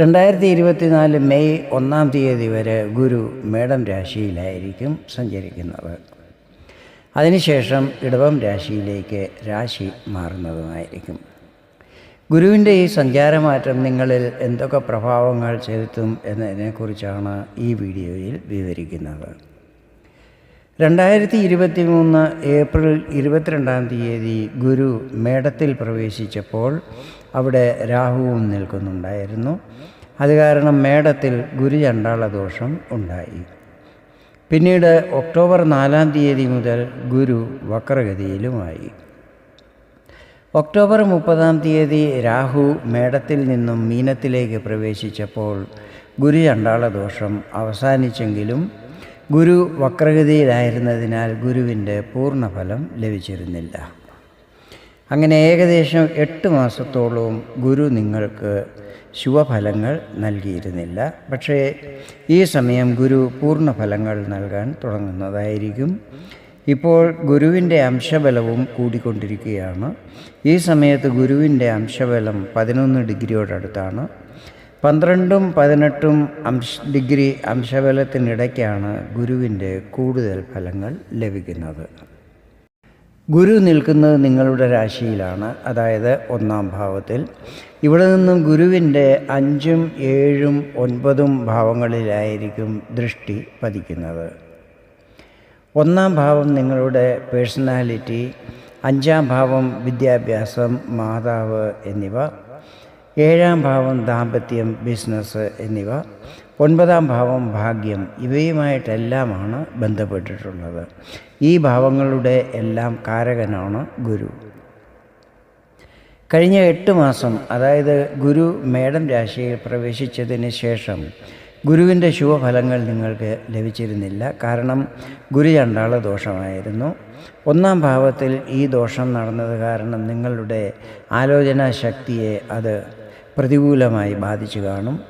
രണ്ടായിരത്തി ഇരുപത്തിനാല് മെയ് ഒന്നാം തീയതി വരെ ഗുരു മേടം രാശിയിലായിരിക്കും സഞ്ചരിക്കുന്നത്. അതിനുശേഷം ഇടവം രാശിയിലേക്ക് രാശി മാറുന്നതുമായിരിക്കും. ഗുരുവിന്റെ ഈ സഞ്ചാരമാറ്റം നിങ്ങളിൽ എന്തൊക്കെ പ്രഭാവങ്ങൾ ചെലുത്തും എന്നതിനെക്കുറിച്ചാണ് ഈ വീഡിയോയിൽ വിവരിക്കുന്നത്. രണ്ടായിരത്തി ഇരുപത്തി മൂന്ന് ഏപ്രിൽ ഇരുപത്തിരണ്ടാം തീയതി ഗുരു മേടത്തിൽ പ്രവേശിച്ചപ്പോൾ അവിടെ രാഹുവും നിൽക്കുന്നുണ്ടായിരുന്നു. അത് കാരണം മേടത്തിൽ ഗുരുചണ്ടാള ദോഷം ഉണ്ടായി. പിന്നീട് ഒക്ടോബർ നാലാം തീയതി മുതൽ ഗുരു വക്രഗതിയിലുമായി. ഒക്ടോബർ മുപ്പതാം തീയതി രാഹു മേടത്തിൽ നിന്നും മീനത്തിലേക്ക് പ്രവേശിച്ചപ്പോൾ ഗുരു ചണ്ടാള ദോഷം അവസാനിച്ചെങ്കിലും ഗുരു വക്രഗതിയിലായിരുന്നതിനാൽ ഗുരുവിന്റെ പൂർണഫലം ലഭിച്ചിരുന്നില്ല. അങ്ങനെ ഏകദേശം എട്ട് മാസത്തോളവും ഗുരു നിങ്ങൾക്ക് ശുഭഫലങ്ങൾ നൽകിയിരുന്നില്ല. പക്ഷേ ഈ സമയം ഗുരു പൂർണഫലങ്ങൾ നൽകാൻ തുടങ്ങുന്നതായിരിക്കും. ഇപ്പോൾ ഗുരുവിന്റെ അംശബലവും കൂടിക്കൊണ്ടിരിക്കുകയാണ്. ഈ സമയത്ത് ഗുരുവിന്റെ അംശബലം പതിനൊന്ന് ഡിഗ്രിയോടടുത്താണ്. പന്ത്രണ്ടും പതിനെട്ടും അംശ ഡിഗ്രി അംശബലത്തിനിടയ്ക്കാണ് ഗുരുവിന്റെ കൂടുതൽ ഫലങ്ങൾ ലഭിക്കുന്നത്. ഗുരു നിൽക്കുന്നത് നിങ്ങളുടെ രാശിയിലാണ് അതായത് ഒന്നാം ഭാവത്തിൽ. ഇവിടെ നിന്നും ഗുരുവിന്റെ അഞ്ചും ഏഴും ഒൻപതും ഭാവങ്ങളിലായിരിക്കും ദൃഷ്ടി പതിക്കുന്നത്. ഒന്നാം ഭാവം നിങ്ങളുടെ പേഴ്സണാലിറ്റി അഞ്ചാം ഭാവം വിദ്യാഭ്യാസം മാതാവ് എന്നിവ ഏഴാം ഭാവം ദാമ്പത്യം ബിസിനസ് എന്നിവ ഒൻപതാം ഭാവം ഭാഗ്യം ഇവയുമായിട്ടെല്ലാമാണ് ബന്ധപ്പെട്ടിട്ടുള്ളത്. ഈ ഭാവങ്ങളുടെ എല്ലാം കാരകനാണ് ഗുരു. കഴിഞ്ഞ എട്ട് മാസം അതായത് ഗുരു മേടം രാശിയിൽ പ്രവേശിച്ചതിന് ശേഷം ഗുരുവിന്റെ ശുഭഫലങ്ങൾ നിങ്ങൾക്ക് ലഭിച്ചിരുന്നില്ല. കാരണം ഗുരു ചണ്ടാള ദോഷമായിരുന്നു. ഒന്നാം ഭാവത്തിൽ ഈ ദോഷം നടന്നത് കാരണം നിങ്ങളുടെ ആലോചനാ ശക്തിയെ അത് പ്രതികൂലമായി ബാധിച്ചു കാണും.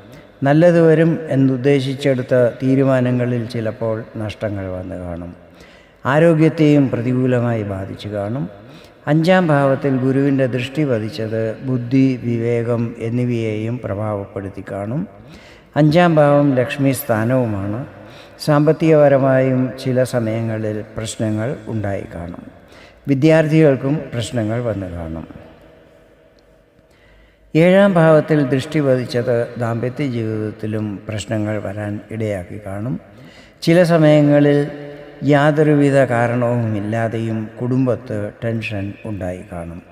നല്ലത് വരും എന്നുദ്ദേശിച്ചെടുത്ത തീരുമാനങ്ങളിൽ ചിലപ്പോൾ നഷ്ടങ്ങൾ വന്നു കാണും. ആരോഗ്യത്തെയും പ്രതികൂലമായി ബാധിച്ചു കാണും. അഞ്ചാം ഭാവത്തിൽ ഗുരുവിന്റെ ദൃഷ്ടി പതിച്ചത് ബുദ്ധി വിവേകം എന്നിവയെയും പ്രഭാവപ്പെടുത്തി കാണും. അഞ്ചാം ഭാവം ലക്ഷ്മി സ്ഥാനവുമാണ്. സാമ്പത്തികപരമായും ചില സമയങ്ങളിൽ പ്രശ്നങ്ങൾ ഉണ്ടായി കാണും. വിദ്യാർത്ഥികൾക്കും പ്രശ്നങ്ങൾ വന്നു കാണും. ഏഴാം ഭാവത്തിൽ ദൃഷ്ടി പതിച്ചത് ദാമ്പത്യ ജീവിതത്തിലും പ്രശ്നങ്ങൾ വരാൻ ഇടയാക്കി കാണും. ചില സമയങ്ങളിൽ യാതൊരുവിധ കാരണവുമില്ലാതെയും കുടുംബത്ത് ടെൻഷൻ ഉണ്ടായി കാണും.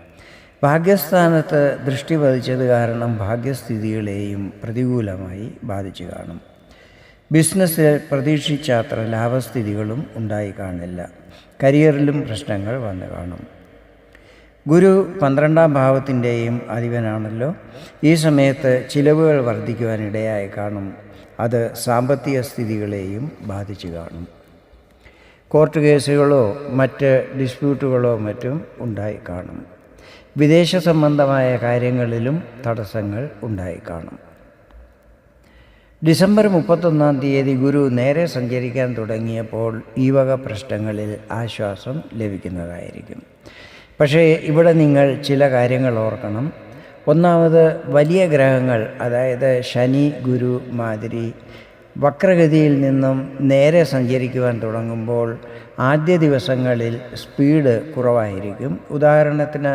ഭാഗ്യസ്ഥാനത്ത് ദൃഷ്ടി പതിച്ചത് കാരണം ഭാഗ്യസ്ഥിതികളെയും പ്രതികൂലമായി ബാധിച്ചു കാണും. ബിസിനസ്സിൽ പ്രതീക്ഷിച്ചത്ര ലാഭസ്ഥിതികളും ഉണ്ടായി കാണില്ല. കരിയറിലും പ്രശ്നങ്ങൾ വന്നു കാണും. ഗുരു പന്ത്രണ്ടാം ഭാവത്തിന്റെയും അധിപനാണല്ലോ. ഈ സമയത്ത് ചിലവുകൾ വർദ്ധിക്കുവാനിടയായി കാണും. അത് സാമ്പത്തിക സ്ഥിതികളെയും ബാധിച്ചു കാണും. കോർട്ട് കേസുകളോ മറ്റ് ഡിസ്പ്യൂട്ടുകളോ മറ്റും ഉണ്ടായി കാണും. വിദേശ സംബന്ധമായ കാര്യങ്ങളിലും തടസ്സങ്ങൾ ഉണ്ടായി കാണും. ഡിസംബർ മുപ്പത്തൊന്നാം തീയതി ഗുരു നേരെ സഞ്ചരിക്കാൻ തുടങ്ങിയപ്പോൾ ഈ വക പ്രശ്നങ്ങളിൽ ആശ്വാസം ലഭിക്കുന്നതായിരിക്കും. പക്ഷേ ഇവിടെ നിങ്ങൾ ചില കാര്യങ്ങൾ ഓർക്കണം. ഒന്നാമത് വലിയ ഗ്രഹങ്ങൾ അതായത് ശനി ഗുരു മാതിരി വക്രഗതിയിൽ നിന്നും നേരെ സഞ്ചരിക്കുവാൻ തുടങ്ങുമ്പോൾ ആദ്യ ദിവസങ്ങളിൽ സ്പീഡ് കുറവായിരിക്കും. ഉദാഹരണത്തിന്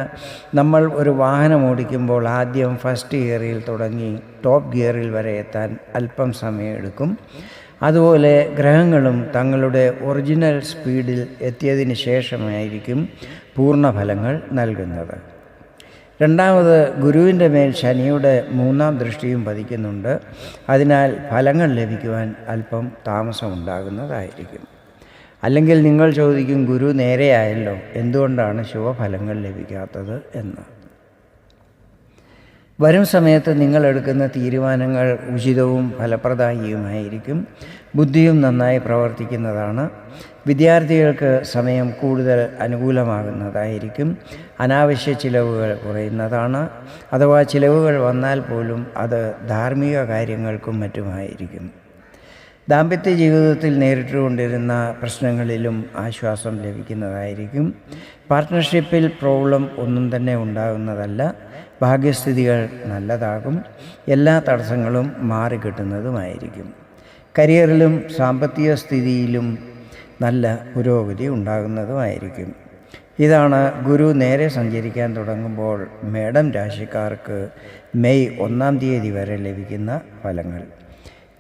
നമ്മൾ ഒരു വാഹനം ഓടിക്കുമ്പോൾ ആദ്യം ഫസ്റ്റ് ഗിയറിൽ തുടങ്ങി ടോപ്പ് ഗിയറിൽ വരെ എത്താൻ അല്പം സമയമെടുക്കും. അതുപോലെ ഗ്രഹങ്ങളും തങ്ങളുടെ ഒറിജിനൽ സ്പീഡിൽ എത്തിയതിന് ശേഷമായിരിക്കും പൂർണഫലങ്ങൾ നൽകുന്നത്. രണ്ടാമത് ഗുരുവിന്റെ മേൽ ശനിയുടെ മൂന്നാം ദൃഷ്ടിയും പതിക്കുന്നുണ്ട്. അതിനാൽ ഫലങ്ങൾ ലഭിക്കുവാൻ അല്പം താമസമുണ്ടാകുന്നതായിരിക്കും. അല്ലെങ്കിൽ നിങ്ങൾ ചോദിക്കും ഗുരു നേരെയായല്ലോ എന്തുകൊണ്ടാണ് ശുഭഫലങ്ങൾ ലഭിക്കാത്തത്? എന്ന്. വരും സമയത്ത് നിങ്ങൾ എടുക്കുന്ന തീരുമാനങ്ങൾ ഉചിതവും ഫലപ്രദായിയുമായിരിക്കും ബുദ്ധിയും നന്നായി പ്രവർത്തിക്കുന്നതാണ്. വിദ്യാർത്ഥികൾക്ക് സമയം കൂടുതൽ അനുകൂലമാകുന്നതായിരിക്കും. അനാവശ്യ ചിലവുകൾ കുറയുന്നതാണ്. അഥവാ ചിലവുകൾ വന്നാൽ പോലും അത് ധാർമ്മിക കാര്യങ്ങൾക്കും മറ്റുമായിരിക്കും. ദാമ്പത്യ ജീവിതത്തിൽ നേരിട്ടുകൊണ്ടിരുന്ന പ്രശ്നങ്ങളിലും ആശ്വാസം ലഭിക്കുന്നതായിരിക്കും. പാർട്ട്ണർഷിപ്പിൽ പ്രോബ്ലം ഒന്നും തന്നെ ഉണ്ടാകുന്നതല്ല. ഭാഗ്യസ്ഥിതികൾ നല്ലതാകും. എല്ലാ തടസ്സങ്ങളും മാറിക്കിട്ടുന്നതുമായിരിക്കും കരിയറിലും സാമ്പത്തിക സ്ഥിതിയിലും നല്ല പുരോഗതി ഉണ്ടാകുന്നതുമായിരിക്കും. ഇതാണ് ഗുരു നേരെ സഞ്ചരിക്കാൻ തുടങ്ങുമ്പോൾ മേഡം രാശിക്കാർക്ക് മെയ് ഒന്നാം തീയതി വരെ ലഭിക്കുന്ന ഫലങ്ങൾ.